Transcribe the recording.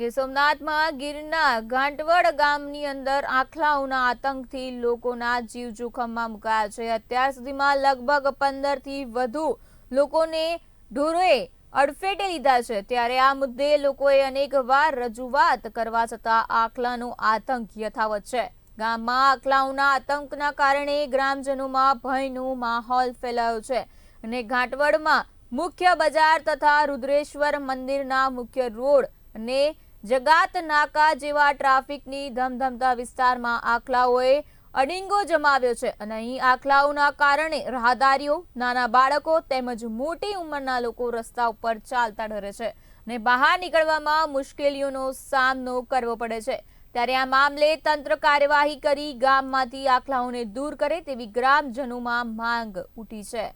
ગીર સોમનાથમાં ગીરના ઘાંટવડ ગામની અંદર આખલાઓના આતંકથી લોકોના જીવ જોખમમાં મુકાયા છે. અત્યાર સુધીમાં લગભગ પંદરથી વધુ લોકોને ઢોરોએ અડફેટે લીધા છે. ત્યારે આ મુદ્દે લોકોએ અનેકવાર રજૂઆત કરવા છતાં આખલાનો આતંક યથાવત છે. ગામમાં આખલાઓના આતંકના કારણે ગ્રામજનોમાં ભયનો માહોલ ફેલાયો છે અને ઘાટવડમાં મુખ્ય બજાર તથા રુદ્રેશ્વર મંદિરના મુખ્ય રોડ અને જગાત નાકા જેવા ટ્રાફિકની ધમધમતા વિસ્તારમાં આખલાઓએ અડિંગો જમાવ્યો છે અને અહીં આખલાઓના કારણે રાહદારીઓ, નાના બાળકો તેમજ મોટી ઉંમરના લોકો રસ્તા ઉપર ચાલતા ડરે છે અને બહાર નીકળવામાં મુશ્કેલીઓનો સામનો કરવો પડે છે. ત્યારે આ મામલે તંત્ર કાર્યવાહી કરી ગામમાંથી આખલાઓને દૂર કરે તેવી ગ્રામજનોમાં માંગ ઉઠી છે.